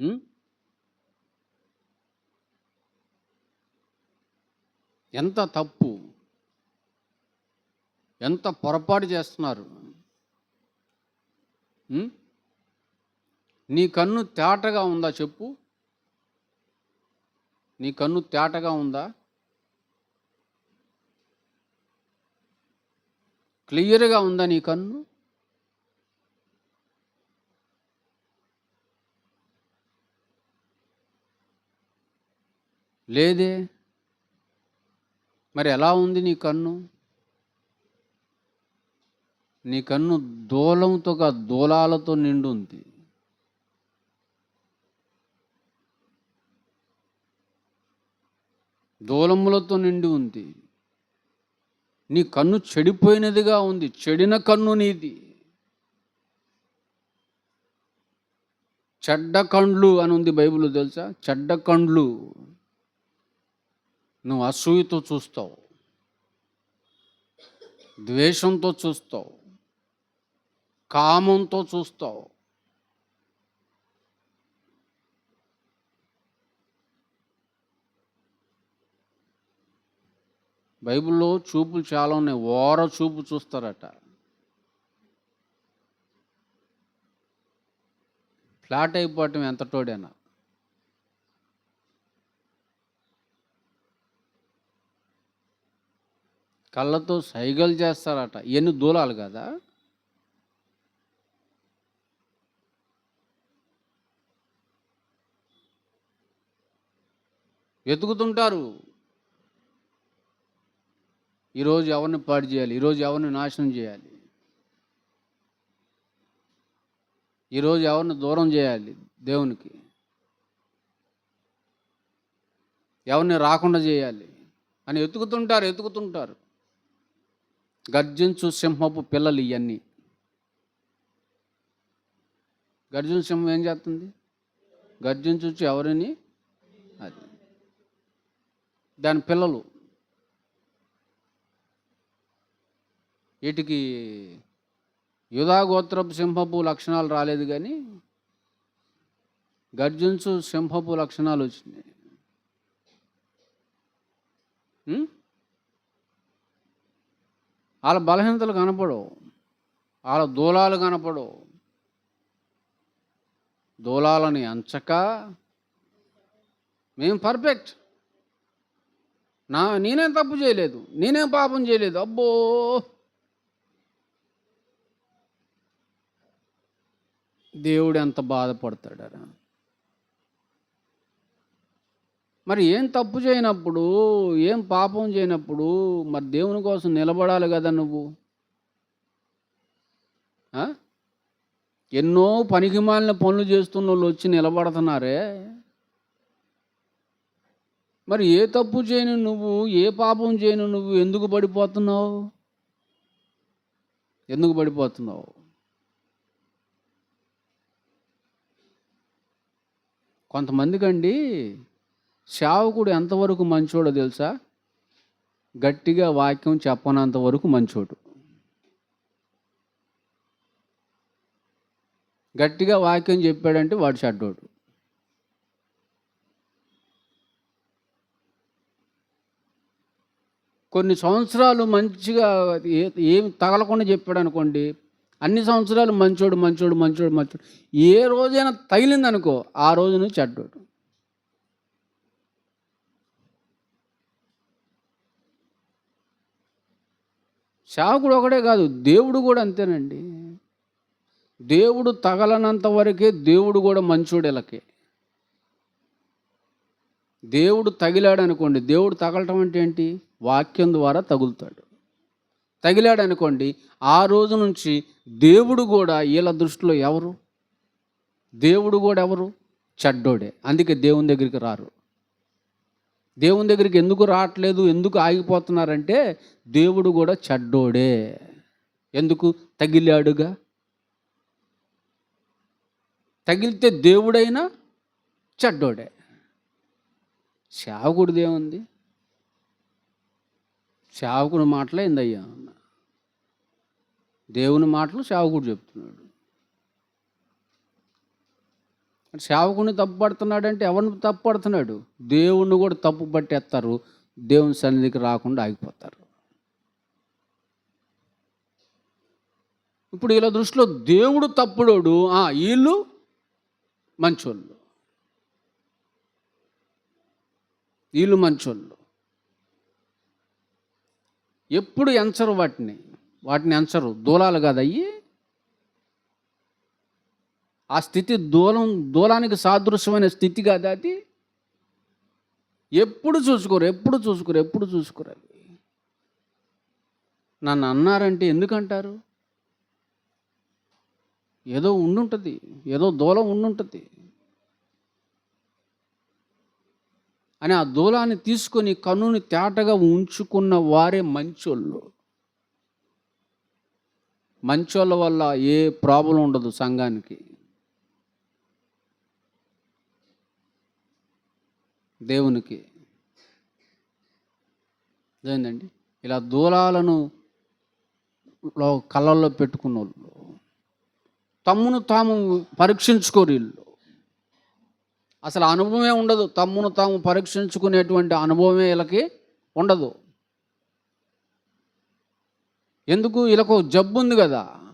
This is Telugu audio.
Hmm? ఎంత తప్పు? ఎంత పొరపాటు చేస్తున్నారు? Hmm? నీ కన్ను తేటగా ఉందా చెప్పు? నీ కన్ను తేటగా ఉందా? క్లియర్గా ఉందా నీ కన్ను? లేదే? మరి ఎలా ఉంది నీ కన్ను? నీ కన్ను దూలంతో దూలాలతో నిండి ఉంది. దూలములతో నిండి ఉంది. నీ కన్ను చెడిపోయినదిగా ఉంది. చెడిన కన్ను నీది. చెడ్డ కండ్లు అని ఉంది బైబిల్ తెలుసా? చెడ్డ కండ్లు. నువ్వు అసూయతో చూస్తావు. ద్వేషంతో చూస్తావు. కామంతో చూస్తావు. బైబిల్లో చూపులు చాలా ఉన్నాయి. ఓర చూపు చూస్తారట. ఫ్లాట్ అయిపోవటం ఎంత తోడైనా. కళ్ళతో సైగలు చేస్తారట. ఎన్ని దూలాలు కదా? వెతుకుతుంటారు. ఈరోజు ఎవరిని పాడు చేయాలి? ఈరోజు ఎవరిని నాశనం చేయాలి? ఈరోజు ఎవరిని దూరం చేయాలి దేవునికి? ఎవరిని రాకుండా చేయాలి? అని ఎతుకుతుంటారు ఎతుకుతుంటారు గర్జించు సింహపు పిల్లలు ఇవన్నీ గర్జున సింహం ఏం చేస్తుంది? గర్జించు ఎవరిని? అది. దాని పిల్లలు. వీటికి యుధాగోత్రపు సింహపు లక్షణాలు రాలేదు కానీ గర్జించు సింహపు లక్షణాలు వచ్చినాయి. వాళ్ళ బలహీనతలు కనపడవు. వాళ్ళ దూలాలు కనపడవు. దూలాలని అంచక మేము పర్ఫెక్ట్ నా నేనేం తప్పు చేయలేదు. నేనేం పాపం చేయలేదు. అబ్బో! దేవుడు ఎంత బాధపడతాడరా? మరి ఏం తప్పు చేయనప్పుడు ఏం పాపం చేయనప్పుడు మరి దేవుని కోసం నిలబడాలి కదా నువ్వు? ఎన్నో పనికిమాలిన పనులు చేస్తున్న వాళ్ళు వచ్చి నిలబడుతున్నారే? మరి ఏ తప్పు చేయను నువ్వు? ఏ పాపం చేయను నువ్వు? ఎందుకు పడిపోతున్నావు? ఎందుకు పడిపోతున్నావు? కొంతమందికండి సేవకుడు ఎంతవరకు మంచోడో తెలుసా? గట్టిగా వాక్యం చెప్పనంత వరకు మంచోడు. గట్టిగా వాక్యం చెప్పాడంటే వాడు చెడ్డోడు. కొన్ని సంవత్సరాలు మంచిగా ఏ- ఏం తగలకుండా చెప్పాడు అనుకోండి అన్ని సంవత్సరాలు మంచోడు మంచోడు మంచోడు మంచోడు. ఏ రోజైనా తగిలిందనుకో ఆ రోజు నుంచి చెడ్డోడు. సేవకుడు ఒకడే కాదు దేవుడు కూడా అంతేనండి. దేవుడు తగలనంత వరకే దేవుడు కూడా మంచోడు ఇలాకే దేవుడు తగిలాడు అనుకోండి దేవుడు తగలటం అంటే ఏంటి? వాక్యం ద్వారా తగులుతాడు. తగిలాడు అనుకోండి ఆ రోజు నుంచి దేవుడు కూడా వీళ్ళ దృష్టిలో ఎవరు? దేవుడు కూడా ఎవరు? చెడ్డోడే. అందుకే దేవుని దగ్గరికి రారు. దేవుని దగ్గరికి ఎందుకు రావట్లేదు ఎందుకు ఆగిపోతున్నారంటే దేవుడు కూడా చెడ్డోడే. ఎందుకు? తగిలాడుగా. తగిలితే దేవుడైనా చెడ్డోడే. సేవకుడిది ఏముంది సేవకుడి మాటలే ఏందయ్యా దేవుని మాటలు సేవకుడు చెప్తున్నాడు. సేవకుని తప్పు పడుతున్నాడంటే ఎవరిని తప్పు పడుతున్నాడు దేవుణ్ణి కూడా తప్పు పట్టేస్తారు. దేవుని సన్నిధికి రాకుండా ఆగిపోతారు. ఇప్పుడు ఇలా దృష్టిలో దేవుడు తప్పుడోడు. ఆ, వీళ్ళు మంచోళ్ళు. వీళ్ళు మంచోళ్ళు. ఎప్పుడు ఎంచరు వాటిని? వాటిని ఎంచరు. దూలాలు కాదయ్యి ఆ స్థితి దూలం దూలానికి సాదృశ్యమైన స్థితి కాదు అది? ఎప్పుడు చూసుకోరు ఎప్పుడు చూసుకోరు ఎప్పుడు చూసుకోరు అవి నన్ను అన్నారంటే ఎందుకంటారు? ఏదో ఉండుంటుంది ఏదో దూలం ఉండుంటుంది. అని ఆ దూలాన్ని తీసుకొని కన్నుని తేటగా ఉంచుకున్న వారే మంచోళ్ళు. మంచోళ్ళ వల్ల ఏ ప్రాబ్లం ఉండదు సంఘానికి. దేవునికి. ఏంటండి ఇలా దూలాలను లో కళ్ళల్లో పెట్టుకున్న వాళ్ళు తమ్మును తాము పరీక్షించుకోరు వీళ్ళు. అసలు అనుభవమే ఉండదు. తమ్మును తాము పరీక్షించుకునేటువంటి అనుభవమే వీళ్ళకి ఉండదు. ఎందుకు? వీళ్ళకు జబ్బు ఉంది కదా.